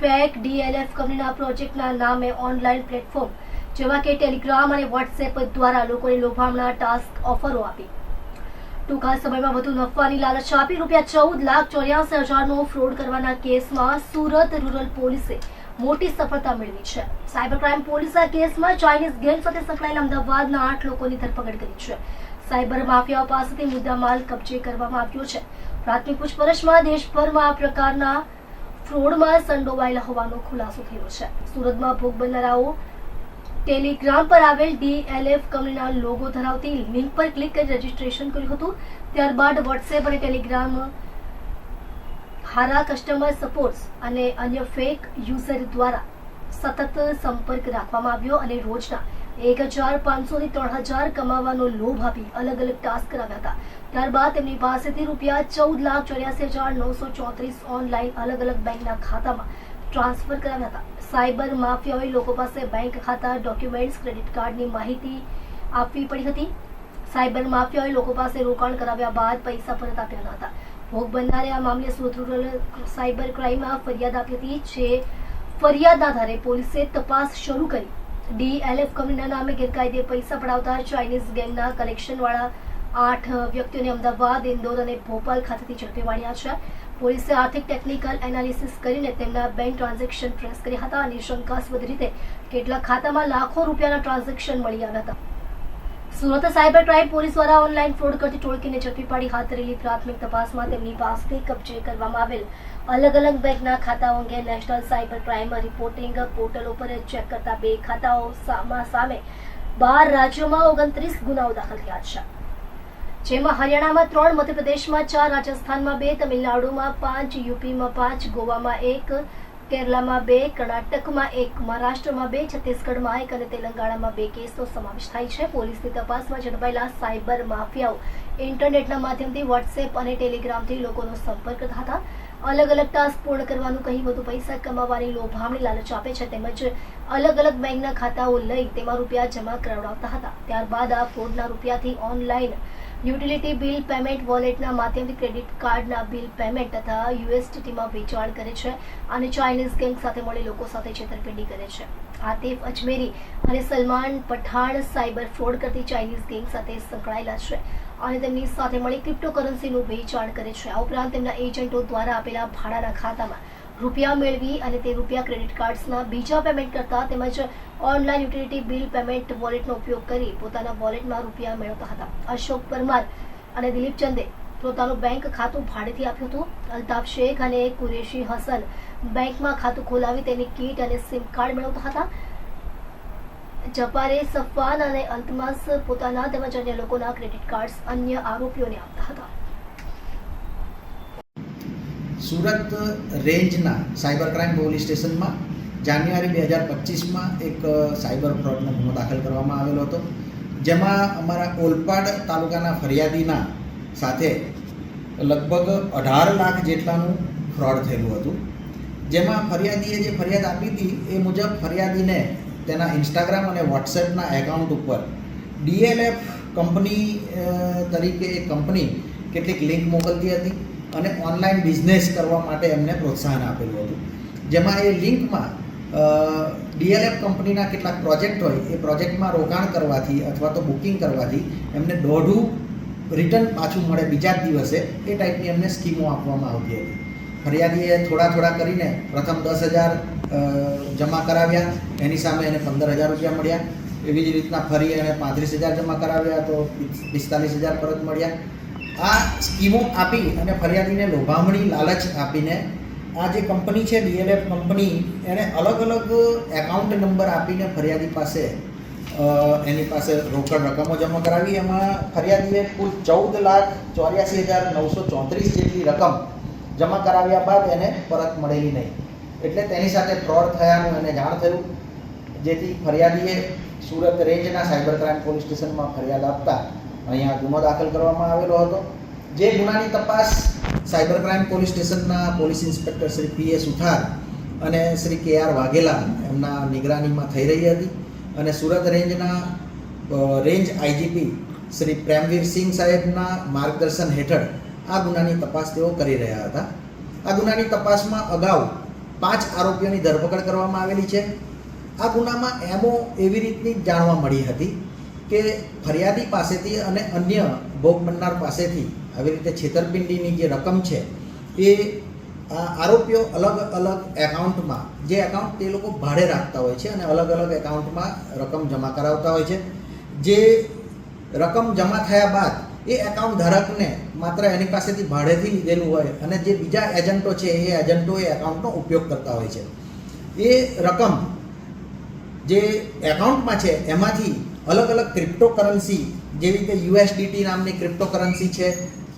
Fake DLF કંપનીના પ્રોજેક્ટના નામે ઓનલાઈન પ્લેટફોર્મ જેવા કે ટેલિગ્રામ અને વોટ્સએપ દ્વારા લોકોને લોભામણા ટાસ્ક ઓફરો આપી. ટૂંકા સમયમાં વધુ નફાની લાલચ આપી રૂપિયા ચૌદ લાખ ચોર્યાસી હજારનો ફ્રોડ કરવાના કેસમાં સુરત રૂરલ પોલીસે મોટી સફળતા મેળવી છે. સાયબર ક્રાઇમ પોલીસે આ કેસમાં ચાઇનીઝ ગેમ સાથે સંકળાયેલા અમદાવાદના આઠ લોકોની ધરપકડ કરી છે. સાયબર માફિયાઓ પાસેથી મુદ્દામાલ કબજે કરવામાં આવ્યો છે. પ્રાથમિક પૂછપરછમાં દેશભરમાં આ પ્રકારના ફ્રોડમાં સંડોવાયેલા હોવાનો ખુલાસો થયો છે. સુરતમાં ભોગ બનનારાઓ ટેલિગ્રામ પર આવેલ ડીએલએફ કંપનીના લોગો ધરાવતી લિંક પર ક્લિક કરી રજીસ્ટ્રેશન કર્યું હતું. ત્યારબાદ વોટ્સએપ અને ટેલિગ્રામ હારા કસ્ટમર સપોર્ટ્સ અને અન્ય ફેક યુઝર દ્વારા સતત સંપર્ક રાખવામાં આવ્યો અને રોજના એક હજાર પાંચસોથી ત્રણ હજાર કમાવાનો લોભ આપી અલગ અલગ ટાસ્ક કરાવ્યા હતા. ત્યારબાદ તેમની પાસેથી રૂપિયા ચૌદ લાખ ચોર્યાસી હજાર નવસો ચોત્રીસ ઓનલાઈન અલગ અલગ બેંકના ખાતામાં ટ્રાન્સફર કરાવ્યા હતા. સાયબર માફિયાઓએ લોકો પાસે બેંક ખાતા, ડોક્યુમેન્ટ્સ, ક્રેડિટ કાર્ડની માહિતી આપવી પડી હતી. સાયબર માફિયાઓએ લોકો પાસે રોકાણ કરાવ્યા બાદ પૈસા પરત આપ્યા હતા. ભોગ બનનારે આ મામલે સુરત રૂરલ સાયબર ક્રાઇમમાં ફરિયાદ આપી હતી, જે ફરિયાદના આધારે પોલીસે તપાસ શરૂ કરી. ડીએલએફ કંપનીના નામે ગેરકાયદે પૈસા પડાવતા ચાઇનીઝ ગેંગના કલેક્શનવાળા આઠ વ્યક્તિઓને અમદાવાદ, ઇન્દોર અને ભોપાલ ખાતેથી ઝડપી પાડ્યા છે. પોલીસે આર્થિક ટેકનિકલ એનાલિસિસ કરીને તેમના બેંક ટ્રાન્ઝેક્શન ટ્રેસ કર્યા હતા અને શંકાસ્પદ રીતે કેટલાક ખાતામાં લાખો રૂપિયાના ટ્રાન્ઝેક્શન મળી આવ્યા હતા સુરત સાયબર ક્રાઇમ પોલીસ દ્વારા ઓનલાઈન ફ્રોડ કરતી ટોળકીને ઝડપી પાડી હાથ ધરેલી પ્રાથમિક તપાસમાં તેમની પાસેથી કબજે કરવામાં આવેલ. અલગ અલગ બેંકના ખાતાઓ અંગે national cyber crime reporting portal ઉપર ચેક કરતા બે ખાતાઓ સામે બાર રાજ્યોમાં ઓગણત્રીસ ગુનાઓ દાખલ થયા છે. જેમાં હરિયાણામાં ત્રણ, મધ્યપ્રદેશમાં ચાર, રાજસ્થાનમાં બે, તમિલનાડુમાં પાંચ, યુપીમાં પાંચ, ગોવામાં એક કેરલામાં બે, કર્ણાટકમાં એક, મહારાષ્ટ્રમાં બે, છત્તીસગઢમાં એક અને તેલંગાણામાં બે કેસનો સમાવેશ થાય છે. પોલીસની તપાસમાં ઝડપાયેલા સાયબર માફિયાઓ ઇન્ટરનેટના માધ્યમથી વોટ્સએપ અને ટેલિગ્રામથી લોકોનો સંપર્ક કરતા હતા અલગ અલગ ટાસ્ક પૂર્ણ કરવાનું કહી વધુ પૈસા કમાવાની લોભામણી લાલચ આપે છે. તેમજ અલગ અલગ બેંકના ખાતાઓ લઈ તેમાં રૂપિયા જમા કરાવડાવતા હતા. ત્યારબાદ આ ફ્રોડના રૂપિયાથી ઓનલાઈન યુટિલિટી બિલ પેમેન્ટ વોલેટના માધ્યમથી ક્રેડિટ કાર્ડના બિલ પેમેન્ટ તથા યુએસટીમાં વેચાણ કરે છે અને ચાઇનીઝ ગેંગ સાથે મળી લોકો સાથે છેતરપિંડી કરે છે. આતિફ અજમેરી અને સલમાન પઠાણ સાયબર ફ્રોડ કરતી ચાઇનીઝ ગેંગ સાથે સંકળાયેલા છે અને તેમની સાથે મળી ક્રિપ્ટોકરન્સીનું વેચાણ કરે છે. આ ઉપરાંત તેમના એજન્ટો દ્વારા આપેલા ભાડાના ખાતામાં રૂપિયા મેળવી અને તે રૂપિયા ક્રેડિટ કાર્ડ્સના બીજા પેમેન્ટ કરતા તેમજ ઓનલાઈન યુટિલિટી બિલ પેમેન્ટ વોલેટનો ઉપયોગ કરી પોતાના વોલેટમાં રૂપિયા મેળવતા હતા. અશોક પરમાર અને દિલીપ ચંદે પોતાનું બેંક ખાતું ભાડેથી આપ્યું હતું. અલ્તાફ શેખ અને કુરેશી હસન બેંકમાં ખાતું ખોલાવી તેની કીટ અને સિમ કાર્ડ મેળવતા હતા. જપારે સફવાન અને અલ્તમાસ પોતાના તેમજ અન્ય લોકોના ક્રેડિટ કાર્ડ્સ અન્ય આરોપીઓને આપતા હતા. સુરત રેન્જના સાયબર ક્રાઇમ પોલીસ સ્ટેશનમાં જાન્યુઆરી બે હજાર પચીસમાં એક સાયબર ફ્રોડનો ગુનો દાખલ કરવામાં આવેલો હતો. જેમાં અમારા ઓલપાડ તાલુકાના ફરિયાદીના સાથે લગભગ અઢાર લાખ જેટલાનું ફ્રોડ થયેલું હતું. જેમાં ફરિયાદીએ જે ફરિયાદ આપી હતી એ મુજબ ફરિયાદીને તેના ઇન્સ્ટાગ્રામ અને વોટ્સએપના એકાઉન્ટ ઉપર ડીએલએફ કંપની તરીકે એક કંપની કેટલીક લિંક મોકલતી હતી. અને ઓનલાઈન બિઝનેસ કરવા માટે એમને પ્રોત્સાહન આપેલું હતું. જેમાં એ લિંકમાં ડીએલએફ કંપનીના કેટલાક પ્રોજેક્ટ હોય, એ પ્રોજેક્ટમાં રોકાણ કરવાથી અથવા તો બુકિંગ કરવાથી એમને દોઢું રિટર્ન પાછું મળે બીજા જ દિવસે, એ ટાઈપની એમને સ્કીમો આપવામાં આવતી હતી. ફરિયાદીએ થોડા થોડા કરીને પ્રથમ દસ હજાર જમા કરાવ્યા, એની સામે એને પંદર હજાર રૂપિયા મળ્યા. એવી જ રીતના ફરી એણે પાંત્રીસ હજાર જમા કરાવ્યા તો પિસ્તાલીસ હજાર પરત મળ્યા. આ સ્કીમો આપી અને ફરિયાદીને લોભામણી, લાલચ આપીને આ જે કંપની છે, ડીએલએફ કંપની એણે અલગ અલગ એકાઉન્ટ નંબર આપીને ફરિયાદી પાસે એની પાસે રોકડ રકમો જમા કરાવી. એમાં ફરિયાદીએ કુલ ચૌદ લાખ ચોર્યાસી હજાર નવસો ચોત્રીસ જેટલી રકમ જમા કરાવ્યા બાદ એને પરત મળેલી નહીં. એટલે તેની સાથે ફ્રોડ થયાનું એને જાણ થયું, જેથી ફરિયાદીએ સુરત રેન્જના સાયબર ક્રાઇમ પોલીસ સ્ટેશનમાં ફરિયાદ આપતા અહીંયા ગુનો દાખલ કરવામાં આવેલો હતો. જે ગુનાની તપાસ સાયબર ક્રાઇમ પોલીસ સ્ટેશનના police inspector Shri P A Suthar અને શ્રી કે આર વાઘેલા એમના નિગરાનીમાં થઈ રહી હતી અને સુરત રેન્જના રેન્જ આઈજીપી શ્રી પ્રેમવીર સિંહ સાહેબના માર્ગદર્શન હેઠળ આ ગુનાની તપાસ તેઓ કરી રહ્યા હતા. આ ગુનાની તપાસમાં અગાઉ પાંચ આરોપીઓની ધરપકડ કરવામાં આવેલી છે. આ ગુનામાં એમો એવી રીતની જાણવા મળી હતી કે ફરિયાદી પાસેથી અને અન્ય ભોગ બનનાર પાસેથી આવી રીતે છેતરપિંડીની જે રકમ છે, એ આરોપીઓ અલગ અલગ એકાઉન્ટમાં, જે એકાઉન્ટ તે લોકો ભાડે રાખતા હોય છે અને અલગ અલગ એકાઉન્ટમાં રકમ જમા કરાવતા હોય છે. જે રકમ જમા થયા બાદ એ એકાઉન્ટ ધારકને માત્ર એની પાસેથી ભાડેથી લીધેલું હોય અને જે બીજા એજન્ટો છે, એ એજન્ટો એ એકાઉન્ટનો ઉપયોગ કરતા હોય છે. એ રકમ જે એકાઉન્ટમાં છે, એમાંથી અલગ અલગ ક્રિપ્ટોકરન્સી જેવી રીતે યુએસડીટી નામની ક્રિપ્ટોકરન્સી છે,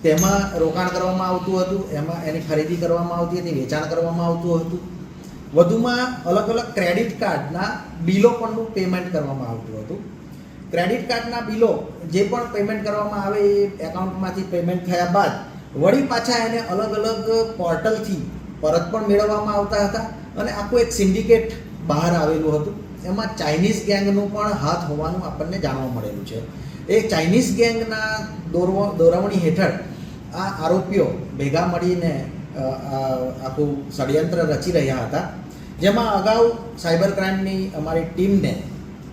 તેમાં રોકાણ કરવામાં આવતું હતું, એમાં એની ખરીદી કરવામાં આવતી હતી, વેચાણ કરવામાં આવતું હતું. વધુમાં અલગ અલગ ક્રેડિટ કાર્ડના બિલો પણનું પેમેન્ટ કરવામાં આવતું હતું. ક્રેડિટ કાર્ડના બિલો જે પણ પેમેન્ટ કરવામાં આવે એ એકાઉન્ટમાંથી પેમેન્ટ થયા બાદ, વળી પાછા એને અલગ અલગ પોર્ટલથી પરત પણ મેળવવામાં આવતા હતા અને આખું એક સિન્ડિકેટ બહાર આવેલું હતું. એમાં ચાઇનીઝ ગેંગનું પણ હાથ હોવાનું આપણને જાણવા મળેલું છે. એ ચાઇનીઝ ગેંગના દોરવ, દોરવણી હેઠળ આ આરોપીઓ ભેગા મળીને આખું ષડયંત્ર રચી રહ્યા હતા. જેમાં અગાઉ સાયબર ક્રાઇમની અમારી ટીમને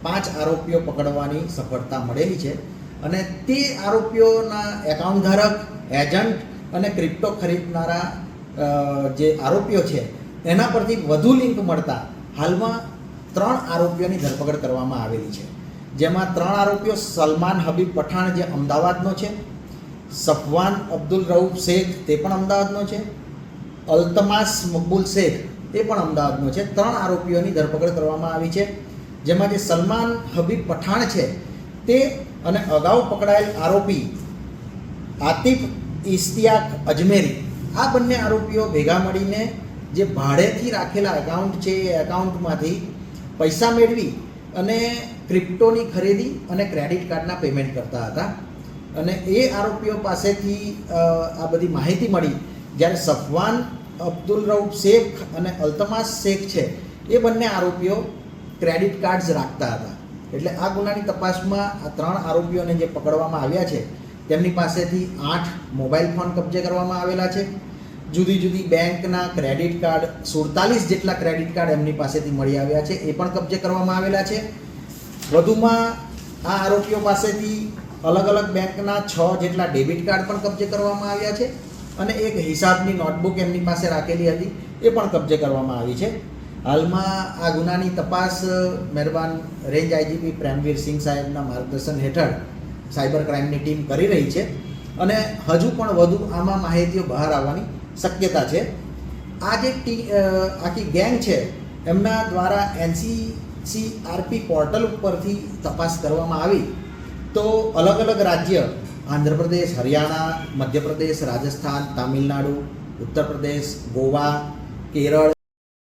પાંચ આરોપીઓ પકડવાની સફળતા મળેલી છે અને તે આરોપીઓના એકાઉન્ટ ધારક એજન્ટ અને ક્રિપ્ટો ખરીદનારા જે આરોપીઓ છે, એના પરથી વધુ લિંક મળતા હાલમાં ત્રણ આરોપીઓની ધરપકડ કરવામાં આવેલી છે. જેમાં ત્રણ આરોપીઓ સલમાન હબીબ પઠાણ, જે અમદાવાદનો છે, સફવાન અબ્દુલ રઉફ શેખ, તે પણ અમદાવાદનો છે, અલ્તમાસ મકબુલ શેખ, તે પણ અમદાવાદનો છે. ત્રણ આરોપીઓની ધરપકડ કરવામાં આવી છે. જેમાં જે સલમાન હબીબ પઠાણ છે, તે અને અગાઉ પકડાયેલ આરોપી આતિફ ઇસ્તિયાક અજમેરી, આ બંને આરોપીઓ ભેગા મળીને જે ભાડેથી રાખેલા એકાઉન્ટ છે એ એકાઉન્ટમાંથી પૈસા મેળવી અને ક્રિપ્ટોની ખરીદી અને ક્રેડિટ કાર્ડના પેમેન્ટ કરતા હતા. અને એ આરોપીઓ પાસેથી આ બધી માહિતી મળી. જ્યારે સફવાન અબ્દુલ રઉફ શેખ અને અલ્તમાસ શેખ છે, એ બંને આરોપીઓ ક્રેડિટ કાર્ડ્સ રાખતા હતા. એટલે આ ગુનાની તપાસમાં આ ત્રણ આરોપીઓને જે પકડવામાં આવ્યા છે, તેમની પાસેથી આઠ મોબાઈલ ફોન કબજે કરવામાં આવેલા છે. જુદી જુદી બેંકના ક્રેડિટ કાર્ડ સુડતાલીસ જેટલા ક્રેડિટ કાર્ડ એમની પાસેથી મળી આવ્યા છે, એ પણ કબજે કરવામાં આવેલા છે. વધુમાં આ આરોપીઓ પાસેથી અલગ અલગ બેંકના છ જેટલા ડેબિટ કાર્ડ પણ કબજે કરવામાં આવ્યા છે અને એક હિસાબની નોટબુક એમની પાસે રાખેલી હતી, એ પણ કબજે કરવામાં આવી છે. હાલમાં આ ગુનાની તપાસ મહેરબાન રેન્જ આઈજીપી પ્રેમવીર સિંહ સાહેબના માર્ગદર્શન હેઠળ સાયબર ક્રાઇમની ટીમ કરી રહી છે અને હજુ પણ વધુ આમાં માહિતીઓ બહાર આવવાની શક્યતા છે. આ જે ટી આખી ગેંગ છે, એમના દ્વારા એનસીસી આરપી પોર્ટલ ઉપરથી તપાસ કરવામાં આવી. તો અલગ અલગ રાજ્ય, આંધ્રપ્રદેશ, હરિયાણા, મધ્યપ્રદેશ, રાજસ્થાન, તામિલનાડુ ઉત્તર પ્રદેશ ગોવા, કેરળ